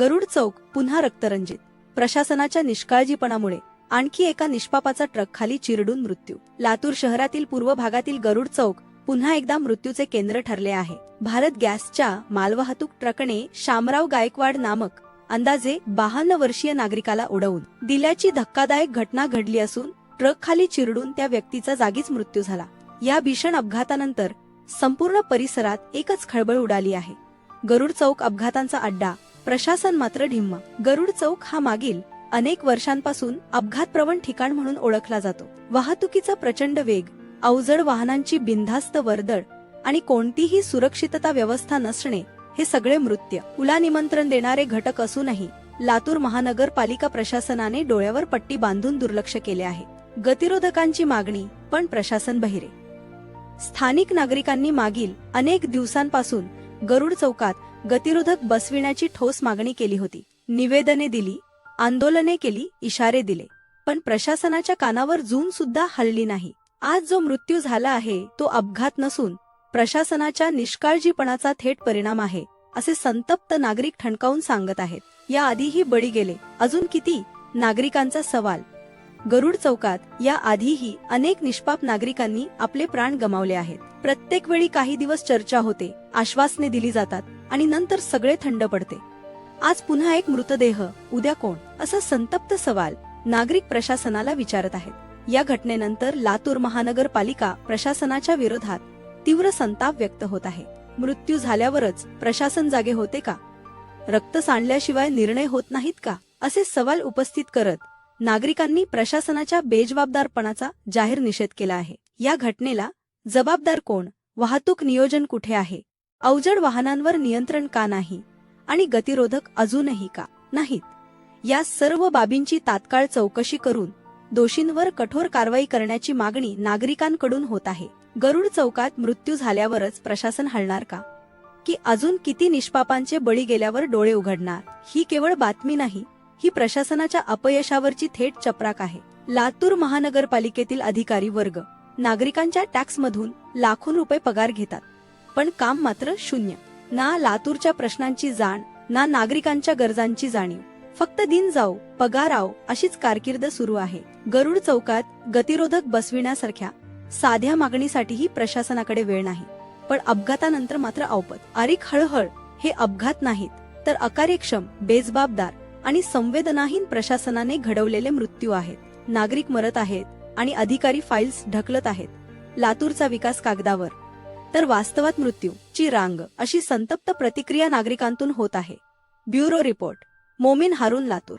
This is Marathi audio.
गरुड चौक पुन्हा रक्तरंजित. प्रशासनाच्या निष्काळजीपणामुळे आणखी एका निष्पापाचा ट्रक खाली चिरडून मृत्यू. लातूर शहरातील पूर्व भागातील गरुड चौक पुन्हा एकदा मृत्यूचे केंद्र ठरले आहे. भारत गॅसच्या मालवाहतूक ट्रकने शामराव गायकवाड नामक अंदाजे बहान्न वर्षीय नागरिकाला उडवून दिल्याची धक्कादायक घटना घडली असून ट्रक खाली चिरडून त्या व्यक्तीचा जागीच मृत्यू झाला. या भीषण अपघातानंतर संपूर्ण परिसरात एकच खळबळ उडाली आहे. गरुड चौक अपघातांचा अड्डा प्रशासन मात्र ढिम्म. गरुड चौक हा मागील अनेक वर्षांपासून अपघातप्रवण ठिकाण म्हणून ओळखला जातो. वाहतुकीचा प्रचंड वेग अवजड वाहनांची बिनधास्त वर्दळ आणि कोणतीही सुरक्षितता व्यवस्था नसणे हे सगळे मृत्य. उला निमंत्रण देणारे घटक असूनही लातूर महानगरपालिका प्रशासनाने डोळ्यावर पट्टी बांधून दुर्लक्ष केले आहे. गतिरोधकांची मागणी पण प्रशासन बहिरे. स्थानिक नागरिकांनी मागील अनेक दिवसांपासून गरुड चौकात गतिरोधक बसविण्याची ठोस मागणी केली होती. निवेदने दिली आंदोलने केली इशारे दिले. पण प्रशासनाच्या कानावर जून सुद्धा हलली नाही. आज जो मृत्यू झाला आहे तो अपघात नसून प्रशासनाच्या निष्काळजीपणाचा थेट परिणाम आहे असे संतप्त नागरिक ठणकावून सांगत आहेत. या आधीही बळी गेले. अजून किती? नागरिकांचा सवाल. गरुड चौकात या आधीही अनेक निष्पाप नागरिकांनी आपले प्राण गमावले आहेत. प्रत्येक वेळी काही दिवस चर्चा होते आश्वासने दिली जातात आणि नंतर सगळे थंड पडते. आज पुन्हा एक मृतदेह उद्या कोण? असा संतप्त सवाल नागरिक प्रशासनाला विचारत आहेत. या घटनेनंतर लातूर महानगरपालिका प्रशासनाच्या विरोधात तीव्र संताप व्यक्त होत आहे. मृत्यू झाल्यावरच प्रशासन जागे होते का? रक्त सांडल्याशिवाय निर्णय होत नाहीत का? असे सवाल उपस्थित करत नागरिकांनी प्रशासनाच्या बेजबाबदारपणाचा जाहीर निषेध केला आहे. या घटनेला जबाबदार कोण? वाहतूक नियोजन कुठे आहे? अवजड वाहनांवर नियंत्रण का नाही? आणि गतिरोधक अजूनही का नाहीत? या सर्व बाबींची तात्काळ चौकशी करून दोषींवर कठोर कारवाई करण्याची मागणी नागरिकांकडून होत आहे. गरुड चौकात मृत्यू झाल्यावरच प्रशासन हलणार का? की अजून किती निष्पापांचे बळी गेल्यावर डोळे उघडणार? ही केवळ बातमी नाही ही प्रशासनाच्या अपयशावरची थेट चपराक आहे. लातूर महानगरपालिकेतील अधिकारी वर्ग. नागरिकांच्या टॅक्समधून लाखो रुपये पगार घेतात. पण काम मात्र शून्य. ना लातूरच्या प्रश्नांची जाण ना नागरिकांच्या गरजांची जाणीव. फक्त दिन जाऊ पगार आव अशीच कारकीर्द सुरू आहे. गरुड चौकात गतिरोधक बसविण्यासारख्या साध्या मागणीसाठीही प्रशासनाकडे वेळ नाही. पण अपघातानंतर मात्र अवपत. अरिक हळहळ हे अपघात नाहीत तर अकार्यक्षम बेजबाबदार आणि संवेदनाहीन प्रशासनाने घडवलेले मृत्यू आहेत. नागरिक मरत आहेत आणि अधिकारी फाईल्स ढकलत आहेत. लातूरचा विकास कागदावर. तर वास्तवात मृत्यू ची रांग अशी संतप्त प्रतिक्रिया नागरिकांतून होत आहे. Bureau report Momin Haroon Latur.